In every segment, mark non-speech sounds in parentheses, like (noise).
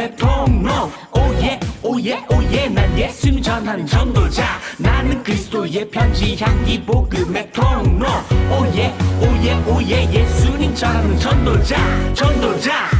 복음의 통로 오예 오예 오예. 난 예수님 전하는 전도자. 나는 그리스도의 편지 향기 복음의 통로 오예 오예 오예. 예수님 전하는 전도자 전도자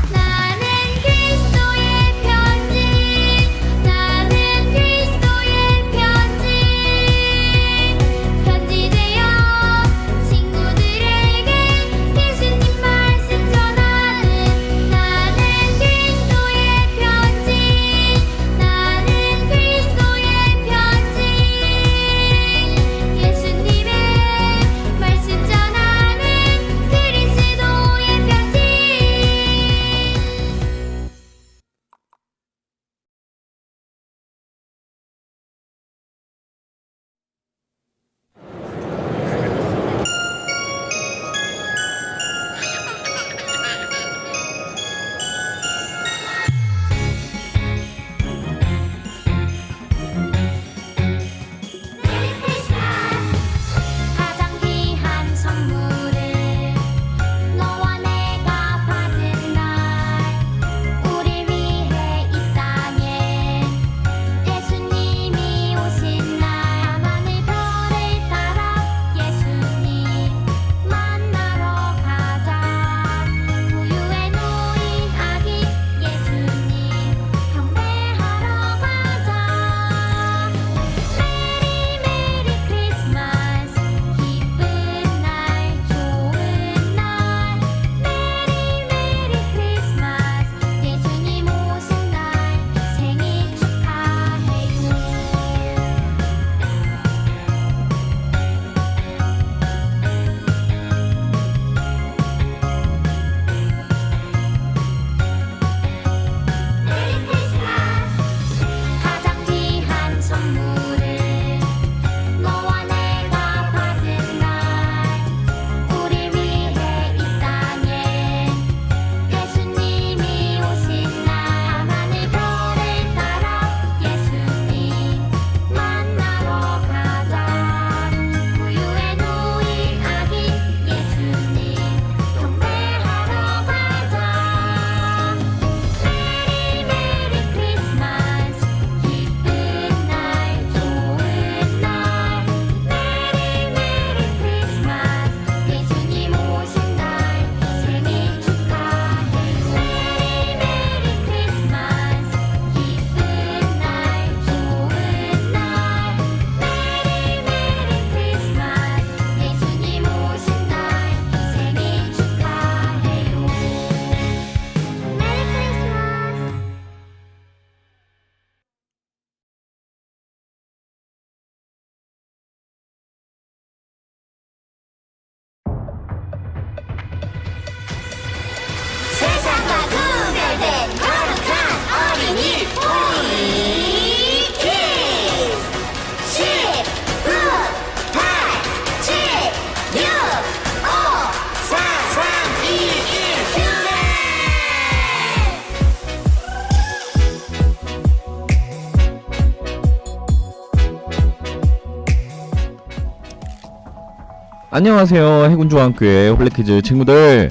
안녕하세요. 해군중학교의 홀레키즈 친구들.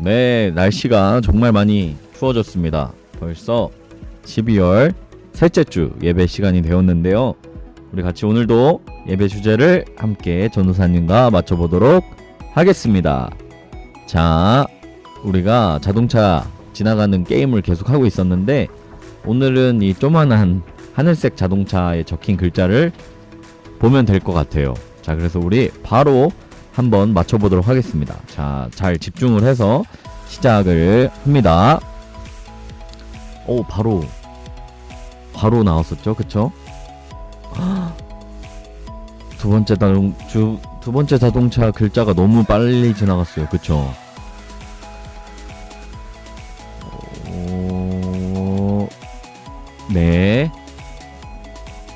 네, 날씨가 정말 많이 추워졌습니다. 벌써 12월 셋째 주 예배 시간이 되었는데요. 우리 같이 오늘도 예배 주제를 함께 전도사님과 맞춰보도록 하겠습니다. 자, 우리가 자동차 지나가는 게임을 계속 하고 있었는데 오늘은 이 조만한 하늘색 자동차에 적힌 글자를 보면 될 것 같아요. 자, 그래서 우리 바로 한번 맞춰보도록 하겠습니다. 자, 잘 집중을 해서 시작을 합니다. 오, 바로, 바로 나왔었죠. 그쵸? 두 번째 자동, 주, 두 번째 자동차 글자가 너무 빨리 지나갔어요. 그쵸? 오, 네.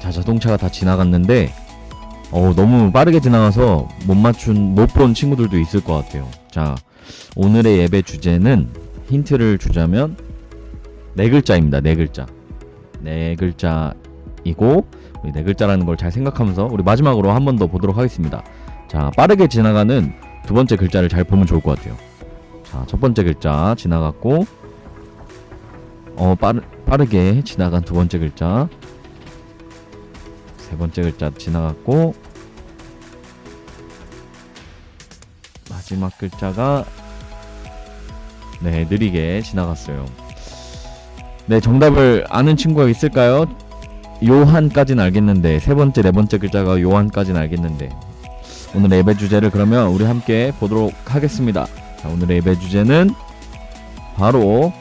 자, 자동차가 다 지나갔는데, 어, 너무 빠르게 지나가서 못 맞춘, 못 본 친구들도 있을 것 같아요. 자, 오늘의 예배 주제는 힌트를 주자면 네 글자입니다. 네 글자. 네 글자이고 우리 네 글자라는 걸 잘 생각하면서 우리 마지막으로 한 번 더 보도록 하겠습니다. 자, 빠르게 지나가는 두 번째 글자를 잘 보면 좋을 것 같아요. 자, 첫 번째 글자 지나갔고 어 빠르, 빠르게 지나간 두 번째 글자 세 번째 글자 지나갔고 마지막 글자가 네 느리게 지나갔어요. 네 정답을 아는 친구가 있을까요? 요한까지는 알겠는데 세 번째 네 번째 글자가 요한까지는 알겠는데. 오늘 앱의 주제를 그러면 우리 함께 보도록 하겠습니다. 자 오늘의 앱의 주제는 바로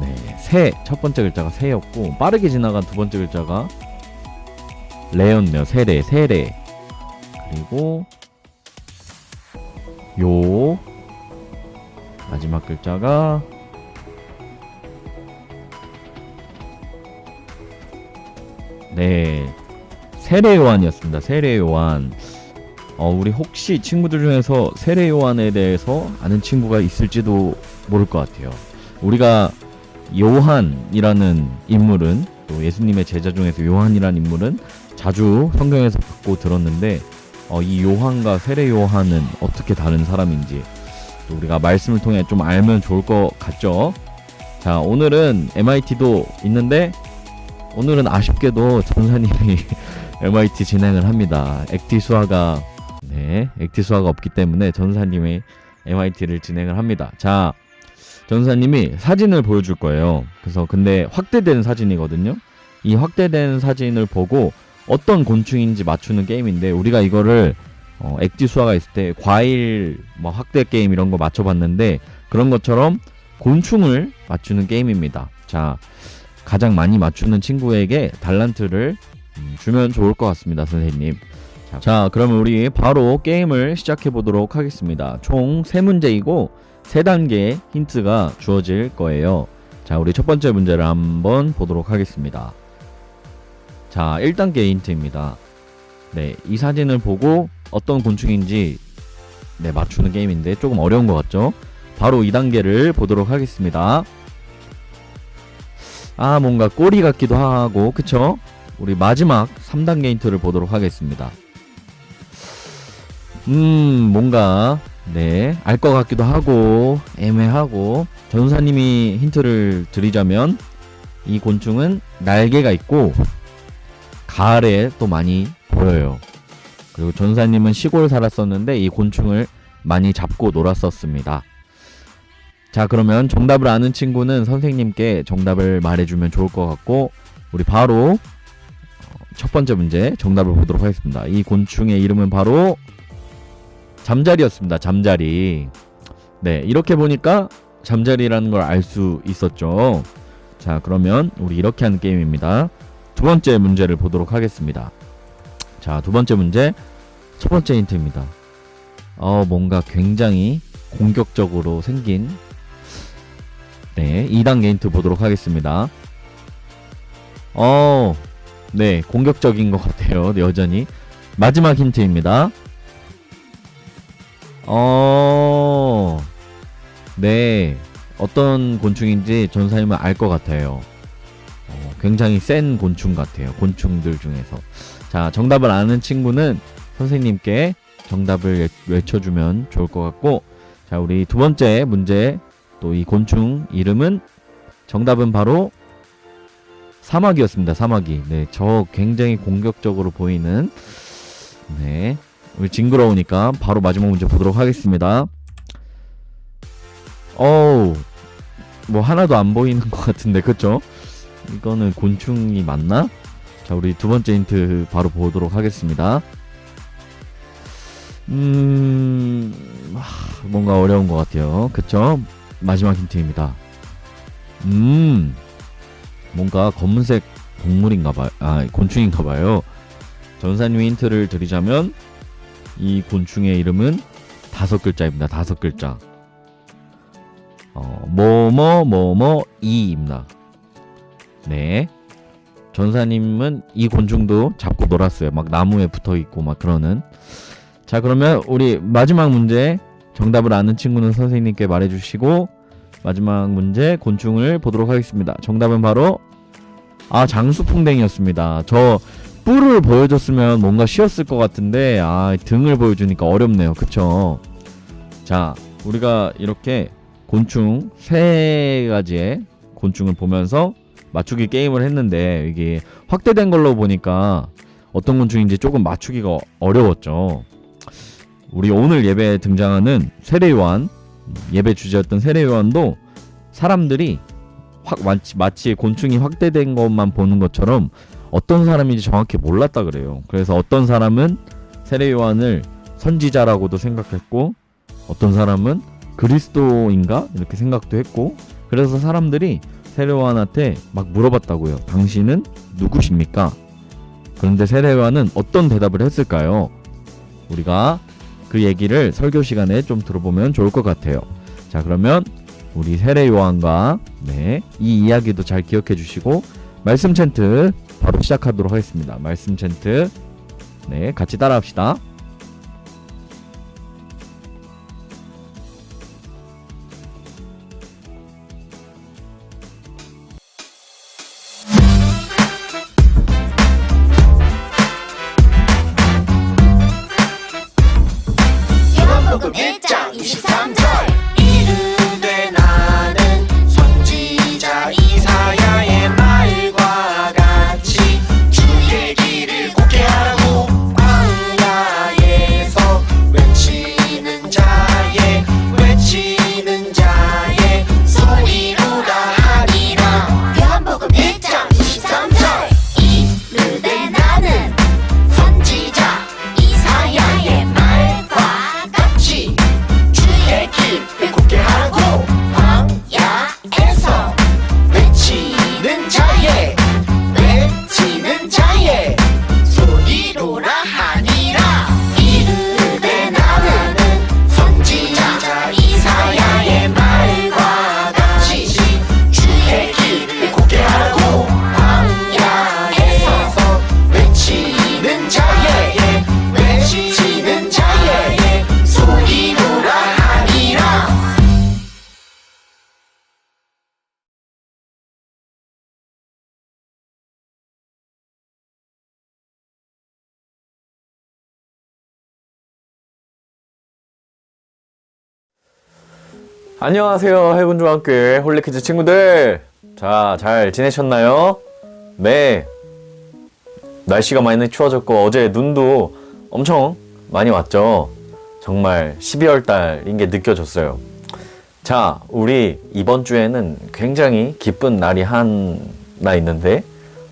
네, 새 첫 번째 글자가 새였고 빠르게 지나간 두 번째 글자가 레였네요. 세례, 세례. 그리고 요 마지막 글자가 네. 세례 요한이었습니다. 세례 요한. 어, 우리 혹시 친구들 중에서 세례 요한에 대해서 아는 친구가 있을지도 모를 것 같아요. 우리가 요한이라는 인물은 또 예수님의 제자 중에서 요한이라는 인물은 자주 성경에서 듣고 들었는데 어, 이 요한과 세례 요한은 어떻게 다른 사람인지 또 우리가 말씀을 통해 좀 알면 좋을 것 같죠. 자 오늘은 MIT도 있는데 오늘은 아쉽게도 전사님이 (laughs) MIT 진행을 합니다. 액티 수화가 네 액티 수화가 없기 때문에 전사님이 MIT를 진행을 합니다. 자 전사님이 사진을 보여줄 거예요. 그래서 근데 확대된 사진이거든요. 이 확대된 사진을 보고 어떤 곤충인지 맞추는 게임인데 우리가 이거를 어, 액티 수화가 있을 때 과일 뭐 확대 게임 이런 거 맞춰봤는데 그런 것처럼 곤충을 맞추는 게임입니다. 자 가장 많이 맞추는 친구에게 달란트를 음, 주면 좋을 것 같습니다, 선생님. 자, 자 그러면 우리 바로 게임을 시작해 보도록 하겠습니다. 총세 문제이고 세 단계 힌트가 주어질 거예요. 자, 우리 첫 번째 문제를 한번 보도록 하겠습니다. 자, 1단계 힌트입니다. 네, 이 사진을 보고 어떤 곤충인지 네, 맞추는 게임인데 조금 어려운 것 같죠? 바로 2단계를 보도록 하겠습니다. 아, 뭔가 꼬리 같기도 하고, 그쵸? 우리 마지막 3단계 힌트를 보도록 하겠습니다. 음, 뭔가 네, 알 것 같기도 하고 애매하고 전사님이 힌트를 드리자면 이 곤충은 날개가 있고 가을에 또 많이 보여요. 그리고 전사님은 시골 살았었는데 이 곤충을 많이 잡고 놀았었습니다. 자, 그러면 정답을 아는 친구는 선생님께 정답을 말해주면 좋을 것 같고 우리 바로 첫 번째 문제 정답을 보도록 하겠습니다. 이 곤충의 이름은 바로 잠자리였습니다. 잠자리. 네, 이렇게 보니까 잠자리라는 걸 알 수 있었죠. 자, 그러면 우리 이렇게 하는 게임입니다. 두 번째 문제를 보도록 하겠습니다. 자, 두 번째 문제. 첫 번째 힌트입니다. 어, 뭔가 굉장히 공격적으로 생긴 네, 2단계 힌트 보도록 하겠습니다. 어, 네, 공격적인 것 같아요. 여전히. 마지막 힌트입니다. 어, 네. 어떤 곤충인지 전사님은 알 것 같아요. 어, 굉장히 센 곤충 같아요. 곤충들 중에서. 자, 정답을 아는 친구는 선생님께 정답을 외- 외쳐주면 좋을 것 같고, 자, 우리 두 번째 문제, 또 이 곤충 이름은 정답은 바로 사마귀였습니다. 사마귀. 네, 저 굉장히 공격적으로 보이는, 네, 우리 징그러우니까 바로 마지막 문제 보도록 하겠습니다. 어우, 뭐 하나도 안 보이는 것 같은데, 그쵸? 이거는 곤충이 맞나? 자, 우리 두 번째 힌트 바로 보도록 하겠습니다. 음, 하, 뭔가 어려운 것 같아요. 그쵸? 마지막 힌트입니다. 음, 뭔가 검은색 동물인가봐요. 아, 곤충인가봐요. 전사님 힌트를 드리자면, 이 곤충의 이름은 다섯 글자입니다. 다섯 글자. 어, 뭐뭐 뭐뭐 이입니다. 네. 전사님은 이 곤충도 잡고 놀았어요. 막 나무에 붙어 있고 막 그러는. 자, 그러면 우리 마지막 문제 정답을 아는 친구는 선생님께 말해 주시고 마지막 문제 곤충을 보도록 하겠습니다. 정답은 바로 아, 장수풍뎅이였습니다. 저 뿔을 보여줬으면 뭔가 쉬웠을 것 같은데 아 등을 보여주니까 어렵네요 그쵸 자 우리가 이렇게 곤충 세 가지의 곤충을 보면서 맞추기 게임을 했는데 이게 확대된 걸로 보니까 어떤 곤충인지 조금 맞추기가 어려웠죠. 우리 오늘 예배에 등장하는 세례요한 예배 주제였던 세례요한도 사람들이 확 마치, 마치 곤충이 확대된 것만 보는 것처럼 어떤 사람인지 정확히 몰랐다 그래요. 그래서 어떤 사람은 세례요한을 선지자라고도 생각했고 어떤 사람은 그리스도인가 이렇게 생각도 했고 그래서 사람들이 세례요한한테 막 물어봤다고요. 당신은 누구십니까? 그런데 세례요한은 어떤 대답을 했을까요? 우리가 그 얘기를 설교 시간에 좀 들어보면 좋을 것 같아요. 자, 그러면 우리 세례 요한과 네, 이 이야기도 잘 기억해 주시고 말씀 챈트 바로 시작하도록 하겠습니다. 말씀 챈트 네, 같이 따라 합시다. 안녕하세요. 해군중학교의 홀리키즈 친구들. 자, 잘 지내셨나요? 네. 날씨가 많이 추워졌고 어제 눈도 엄청 많이 왔죠. 정말 12월 달인 게 느껴졌어요. 자, 우리 이번 주에는 굉장히 기쁜 날이 하나 있는데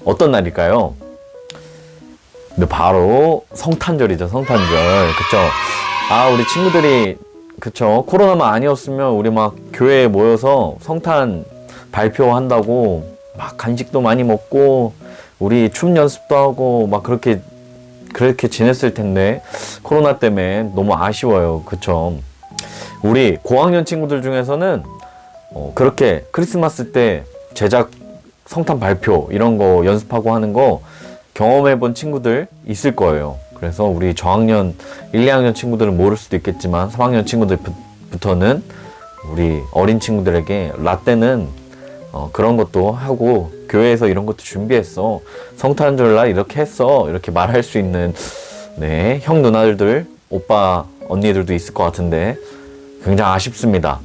어떤 날일까요? 바로 성탄절이죠. 성탄절. 그쵸? 아, 우리 친구들이 그쵸. 코로나만 아니었으면 우리 막 교회에 모여서 성탄 발표한다고 막 간식도 많이 먹고 우리 춤 연습도 하고 막 그렇게 그렇게 지냈을 텐데 코로나 때문에 너무 아쉬워요. 그쵸. 우리 고학년 친구들 중에서는 어, 그렇게 크리스마스 때 제작 성탄 발표 이런 거 연습하고 하는 거 경험해 본 친구들 있을 거예요. 그래서 우리 저학년 1, 2학년 친구들은 모를 수도 있겠지만 3학년 친구들부터는 우리 어린 친구들에게 라떼는 어, 그런 것도 하고 교회에서 이런 것도 준비했어. 성탄절날 이렇게 했어. 이렇게 말할 수 있는 네, 형 누나들, 오빠, 언니들도 있을 것 같은데 굉장히 아쉽습니다.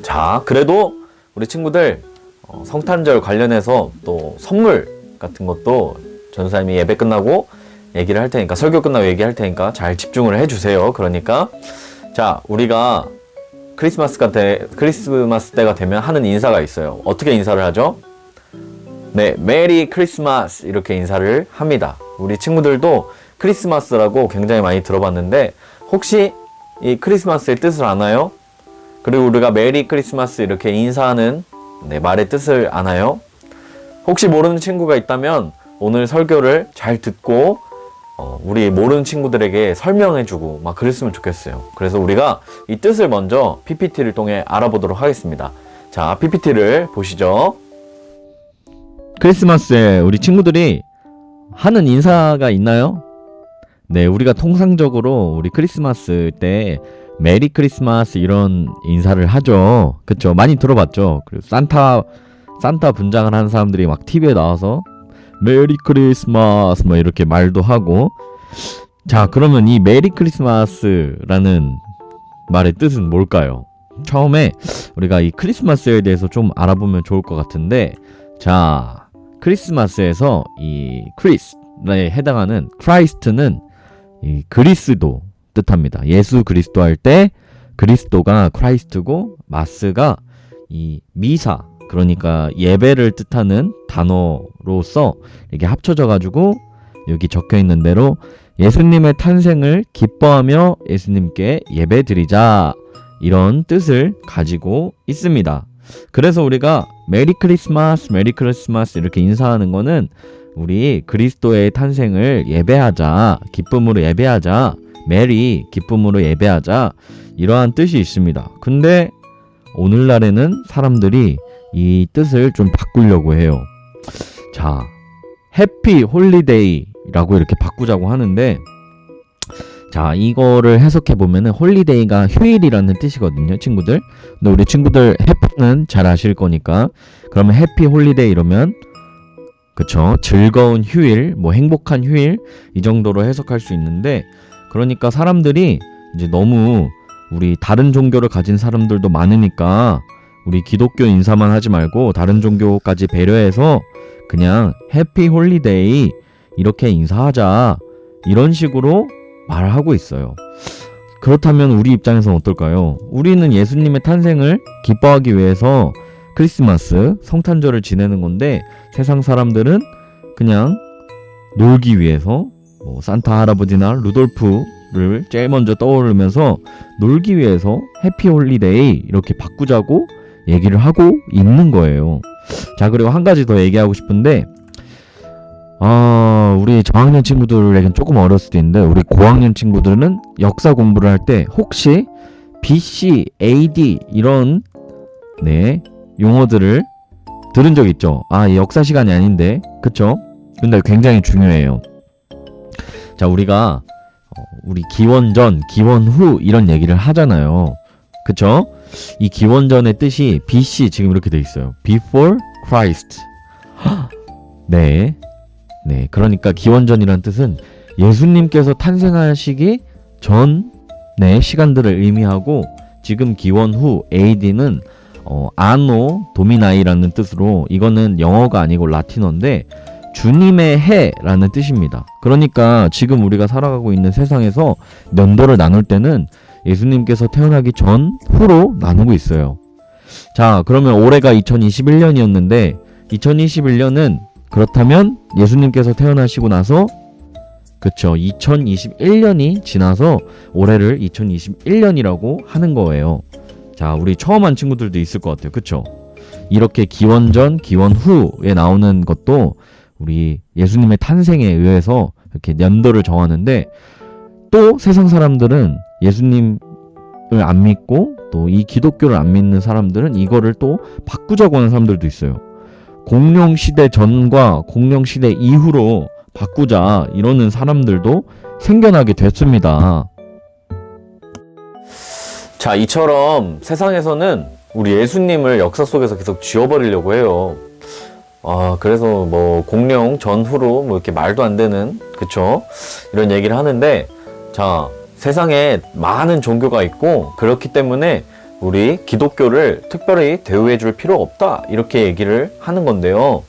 자, 그래도 우리 친구들 어, 성탄절 관련해서 또 선물 같은 것도 전사님이 예배 끝나고 얘기를 할 테니까 설교 끝나고 얘기할 테니까 잘 집중을 해주세요. 그러니까 자 우리가 크리스마스가 돼 크리스마스 때가 되면 하는 인사가 있어요. 어떻게 인사를 하죠? 네, 메리 크리스마스 이렇게 인사를 합니다. 우리 친구들도 크리스마스라고 굉장히 많이 들어봤는데 혹시 이 크리스마스의 뜻을 아나요? 그리고 우리가 메리 크리스마스 이렇게 인사하는 네, 말의 뜻을 아나요? 혹시 모르는 친구가 있다면 오늘 설교를 잘 듣고 어, 우리 모르는 친구들에게 설명해주고 막 그랬으면 좋겠어요. 그래서 우리가 이 뜻을 먼저 PPT를 통해 알아보도록 하겠습니다. 자, PPT를 보시죠. 크리스마스에 우리 친구들이 하는 인사가 있나요? 네, 우리가 통상적으로 우리 크리스마스 때 메리 크리스마스 이런 인사를 하죠. 그쵸? 많이 들어봤죠? 그리고 산타, 산타 분장을 하는 사람들이 막 TV에 나와서 메리 크리스마스 뭐 이렇게 말도 하고 자, 그러면 이 메리 크리스마스라는 말의 뜻은 뭘까요? 처음에 우리가 이 크리스마스에 대해서 좀 알아보면 좋을 것 같은데 자 크리스마스에서 이 크리스에 해당하는 크라이스트는 이 그리스도 뜻합니다. 예수 그리스도 할 때 그리스도가 크라이스트고 마스가 이 미사 그러니까 예배를 뜻하는 단어 로서 이게 합쳐져 가지고 여기 적혀 있는 대로 예수님의 탄생을 기뻐하며 예수님께 예배드리자 이런 뜻을 가지고 있습니다. 그래서 우리가 메리 크리스마스, 메리 크리스마스 이렇게 인사하는 거는 우리 그리스도의 탄생을 예배하자, 기쁨으로 예배하자, 메리 기쁨으로 예배하자 이러한 뜻이 있습니다. 근데 오늘날에는 사람들이 이 뜻을 좀 바꾸려고 해요. 자, 해피 홀리데이라고 이렇게 바꾸자고 하는데 자, 이거를 해석해 보면은 홀리데이가 휴일이라는 뜻이거든요, 친구들. 근데 우리 친구들 해피는 잘 아실 거니까 그러면 해피 홀리데이 이러면 그쵸 즐거운 휴일, 뭐 행복한 휴일 이 정도로 해석할 수 있는데 그러니까 사람들이 이제 너무 우리 다른 종교를 가진 사람들도 많으니까 우리 기독교 인사만 하지 말고 다른 종교까지 배려해서 그냥 해피 홀리데이 이렇게 인사하자 이런 식으로 말을 하고 있어요. 그렇다면 우리 입장에서는 어떨까요? 우리는 예수님의 탄생을 기뻐하기 위해서 크리스마스 성탄절을 지내는 건데 세상 사람들은 그냥 놀기 위해서 뭐 산타 할아버지나 루돌프를 제일 먼저 떠오르면서 놀기 위해서 해피 홀리데이 이렇게 바꾸자고 얘기를 하고 있는 거예요. 자, 그리고 한 가지 더 얘기하고 싶은데 아, 우리 저학년 친구들에겐 조금 어려울 수도 있는데 우리 고학년 친구들은 역사 공부를 할 때 혹시 BC, AD 이런 네 용어들을 들은 적 있죠? 아, 이 역사 시간이 아닌데, 그쵸? 근데 굉장히 중요해요. 자, 우리가 어, 우리 기원전, 기원후 이런 얘기를 하잖아요. 그쵸? 이 기원전의 뜻이 BC 지금 이렇게 돼 있어요. Before Christ. (gasps) 네. 네. 그러니까 기원전이란 뜻은 예수님께서 탄생하시기 전의 시간들을 의미하고 지금 기원 후 AD는 어, 아노 도미나이라는 뜻으로 이거는 영어가 아니고 라틴어인데 주님의 해라는 뜻입니다. 그러니까 지금 우리가 살아가고 있는 세상에서 연도를 나눌 때는 예수님께서 태어나기 전 후로 나누고 있어요. 자, 그러면 올해가 2021년이었는데 2021년은 그렇다면 예수님께서 태어나시고 나서 그쵸 2021년이 지나서 올해를 2021년이라고 하는 거예요. 자, 우리 처음 한 친구들도 있을 것 같아요. 그쵸? 이렇게 기원 전, 기원 후에 나오는 것도 우리 예수님의 탄생에 의해서 이렇게 연도를 정하는데 또 세상 사람들은 예수님을 안 믿고 또 이 기독교를 안 믿는 사람들은 이거를 또 바꾸자고 하는 사람들도 있어요. 공룡 시대 전과 공룡 시대 이후로 바꾸자 이러는 사람들도 생겨나게 됐습니다. 자, 이처럼 세상에서는 우리 예수님을 역사 속에서 계속 지워버리려고 해요. 아, 그래서 뭐 공룡 전후로 뭐 이렇게 말도 안 되는 그쵸? 이런 얘기를 하는데 자, 세상에 많은 종교가 있고 그렇기 때문에 우리 기독교를 특별히 대우해 줄 필요 없다. 이렇게 얘기를 하는 건데요.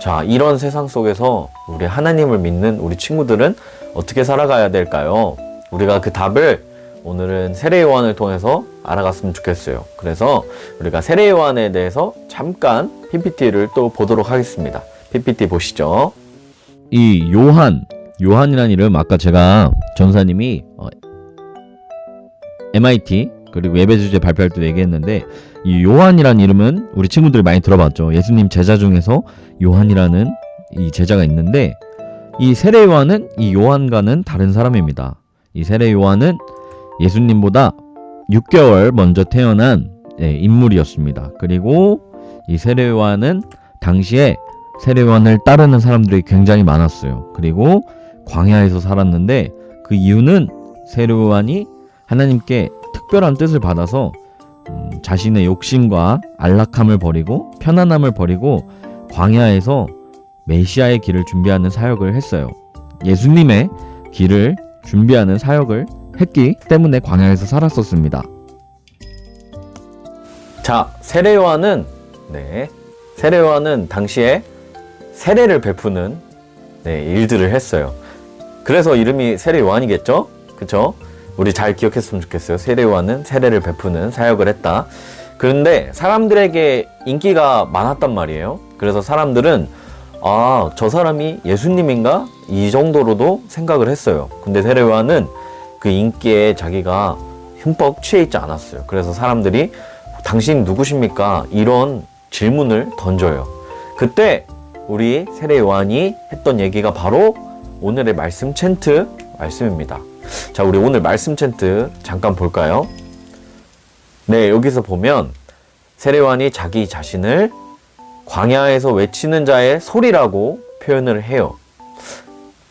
자, 이런 세상 속에서 우리 하나님을 믿는 우리 친구들은 어떻게 살아가야 될까요? 우리가 그 답을 오늘은 세례 요한을 통해서 알아갔으면 좋겠어요. 그래서 우리가 세례 요한에 대해서 잠깐 PPT를 또 보도록 하겠습니다. PPT 보시죠. 이 요한, 요한이라는 이름 아까 제가 전사님이 어, MIT 그리고 예배 주제 발표할 때 얘기했는데 이 요한이라는 이름은 우리 친구들이 많이 들어봤죠. 예수님 제자 중에서 요한이라는 이 제자가 있는데 이 세례 요한은 이 요한과는 다른 사람입니다. 이 세례 요한은 예수님보다 6개월 먼저 태어난 예, 인물이었습니다. 그리고 이 세례 요한은 당시에 세례 요한을 따르는 사람들이 굉장히 많았어요. 그리고 광야에서 살았는데 그 이유는 세례 요한이 하나님께 특별한 뜻을 받아서 음, 자신의 욕심과 안락함을 버리고 편안함을 버리고 광야에서 메시아의 길을 준비하는 사역을 했어요. 예수님의 길을 준비하는 사역을 했기 때문에 광야에서 살았었습니다. 자, 세례 요한은 네. 세례 요한은 당시에 세례를 베푸는 네, 일들을 했어요. 그래서 이름이 세례 요한이겠죠? 그쵸? 우리 잘 기억했으면 좋겠어요. 세례 요한은 세례를 베푸는 사역을 했다. 그런데 사람들에게 인기가 많았단 말이에요. 그래서 사람들은 아, 저 사람이 예수님인가? 이 정도로도 생각을 했어요. 근데 세례 요한은 그 인기에 자기가 흠뻑 취해 있지 않았어요. 그래서 사람들이 당신 누구십니까? 이런 질문을 던져요. 그때 우리 세례 요한이 했던 얘기가 바로 오늘의 말씀 챈트 말씀입니다. 자, 우리 오늘 말씀 챈트 잠깐 볼까요? 네, 여기서 보면 세례 요한이 자기 자신을 광야에서 외치는 자의 소리라고 표현을 해요.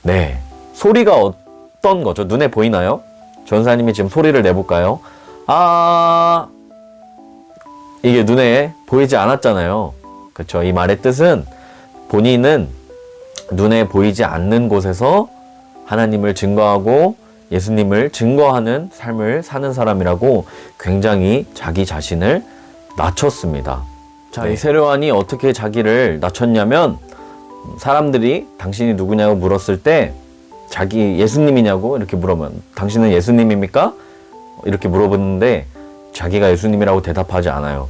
네. 소리가 어떤 거죠? 눈에 보이나요? 전사님이 지금 소리를 내볼까요? 아, 이게 눈에 보이지 않았잖아요. 그쵸. 이 말의 뜻은 본인은 눈에 보이지 않는 곳에서 하나님을 증거하고 예수님을 증거하는 삶을 사는 사람이라고 굉장히 자기 자신을 낮췄습니다. 자, 이 세례요한이 어떻게 자기를 낮췄냐면 사람들이 당신이 누구냐고 물었을 때 자기 예수님이냐고 이렇게 물으면 당신은 예수님입니까? 이렇게 물어보는데 자기가 예수님이라고 대답하지 않아요.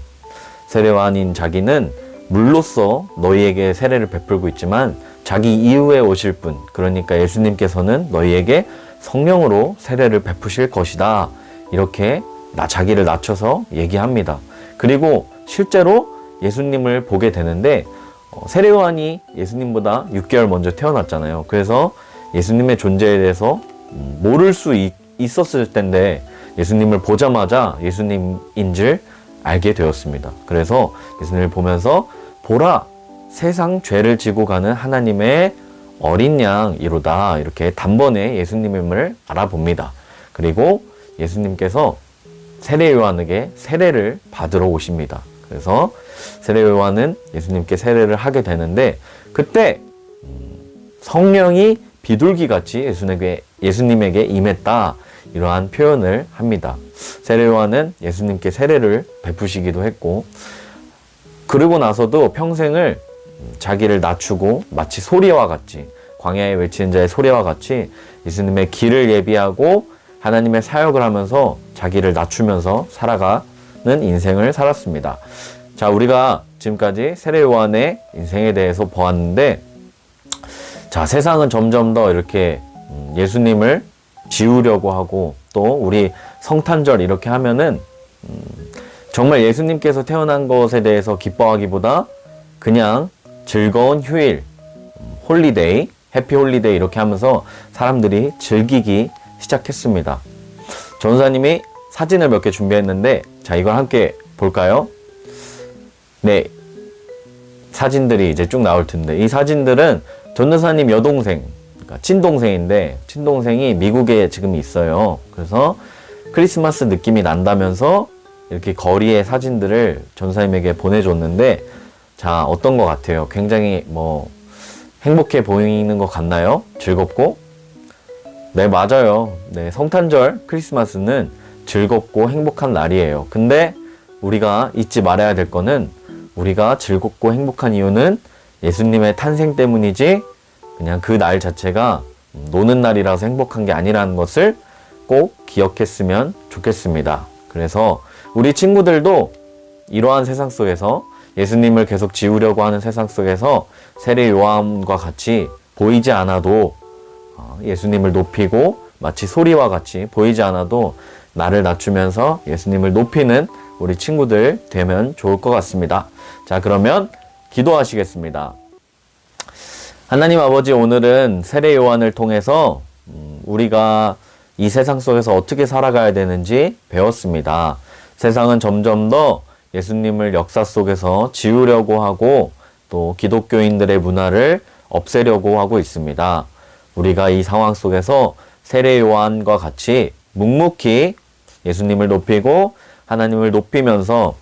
세례요한인 자기는 물로써 너희에게 세례를 베풀고 있지만 자기 이후에 오실 분, 그러니까 예수님께서는 너희에게 성령으로 세례를 베푸실 것이다. 이렇게 나 자기를 낮춰서 얘기합니다. 그리고 실제로 예수님을 보게 되는데 어, 세례 요한이 예수님보다 6개월 먼저 태어났잖아요. 그래서 예수님의 존재에 대해서 음, 모를 수 있, 있었을 텐데 예수님을 보자마자 예수님인 줄 알게 되었습니다. 그래서 예수님을 보면서 보라 세상 죄를 지고 가는 하나님의 어린 양이로다 이렇게 단번에 예수님임을 알아봅니다. 그리고 예수님께서 세례 요한에게 세례를 받으러 오십니다. 그래서 세례 요한은 예수님께 세례를 하게 되는데 그때 음, 성령이 비둘기 같이 예수님에게 예수님에게 임했다 이러한 표현을 합니다. 세례 요한은 예수님께 세례를 베푸시기도 했고 그러고 나서도 평생을 자기를 낮추고 마치 소리와 같이 광야에 외치는 자의 소리와 같이 예수님의 길을 예비하고 하나님의 사역을 하면서 자기를 낮추면서 살아가는 인생을 살았습니다. 자, 우리가 지금까지 세례 요한의 인생에 대해서 보았는데 자, 세상은 점점 더 이렇게 음, 예수님을 지우려고 하고 또 우리 성탄절 이렇게 하면은 음, 정말 예수님께서 태어난 것에 대해서 기뻐하기보다 그냥 즐거운 휴일, 음, 홀리데이, 해피 홀리데이 이렇게 하면서 사람들이 즐기기 시작했습니다. 전사님이 사진을 몇 개 준비했는데 자 이걸 함께 볼까요? 네 사진들이 이제 쭉 나올 텐데 이 사진들은 전도사님 여동생 그러니까 친동생인데 친동생이 미국에 지금 있어요. 그래서 크리스마스 느낌이 난다면서 이렇게 거리의 사진들을 전사님에게 보내줬는데 자 어떤 것 같아요? 굉장히 뭐 행복해 보이는 것 같나요? 즐겁고? 네 맞아요. 네 성탄절 크리스마스는 즐겁고 행복한 날이에요. 근데 우리가 잊지 말아야 될 거는 우리가 즐겁고 행복한 이유는 예수님의 탄생 때문이지 그냥 그 날 자체가 노는 날이라서 행복한 게 아니라는 것을 꼭 기억했으면 좋겠습니다. 그래서 우리 친구들도 이러한 세상 속에서 예수님을 계속 지우려고 하는 세상 속에서 세례 요한과 같이 보이지 않아도 어, 예수님을 높이고 마치 소리와 같이 보이지 않아도 나를 낮추면서 예수님을 높이는 우리 친구들 되면 좋을 것 같습니다. 자, 그러면 기도하시겠습니다. 하나님 아버지 오늘은 세례 요한을 통해서 음, 우리가 이 세상 속에서 어떻게 살아가야 되는지 배웠습니다. 세상은 점점 더 예수님을 역사 속에서 지우려고 하고 또 기독교인들의 문화를 없애려고 하고 있습니다. 우리가 이 상황 속에서 세례 요한과 같이 묵묵히 예수님을 높이고 하나님을 높이면서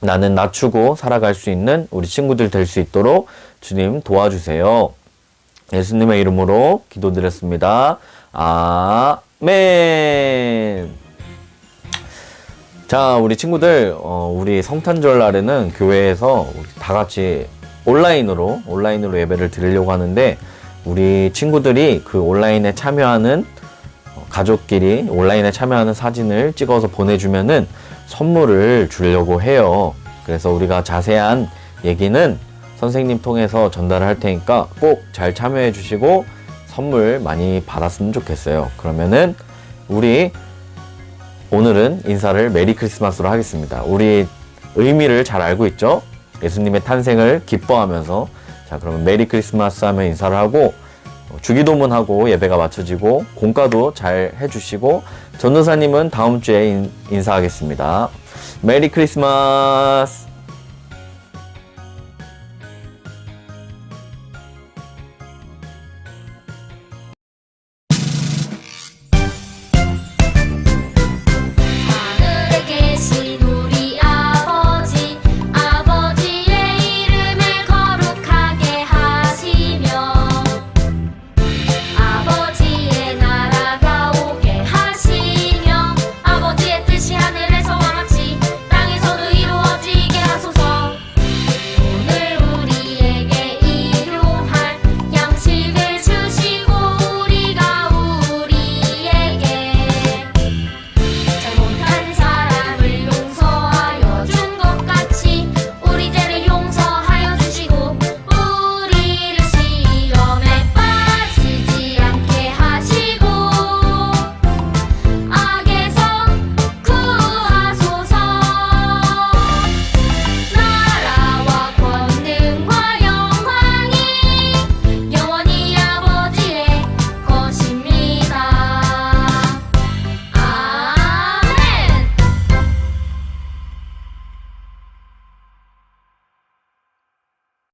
나는 낮추고 살아갈 수 있는 우리 친구들 될 수 있도록 주님 도와주세요. 예수님의 이름으로 기도드렸습니다. 아멘. 자, 우리 친구들, 어, 우리 성탄절 날에는 교회에서 다 같이 온라인으로, 온라인으로 예배를 드리려고 하는데, 우리 친구들이 그 온라인에 참여하는 어, 가족끼리 온라인에 참여하는 사진을 찍어서 보내주면은 선물을 주려고 해요. 그래서 우리가 자세한 얘기는 선생님 통해서 전달을 할 테니까 꼭 잘 참여해 주시고 선물 많이 받았으면 좋겠어요. 그러면은 우리 오늘은 인사를 메리 크리스마스로 하겠습니다. 우리 의미를 잘 알고 있죠? 예수님의 탄생을 기뻐하면서 자 그러면 메리 크리스마스 하면 인사를 하고 어, 주기도문하고 예배가 마쳐지고 공과도 잘 해주시고 전도사님은 다음 주에 인, 인사하겠습니다. 메리 크리스마스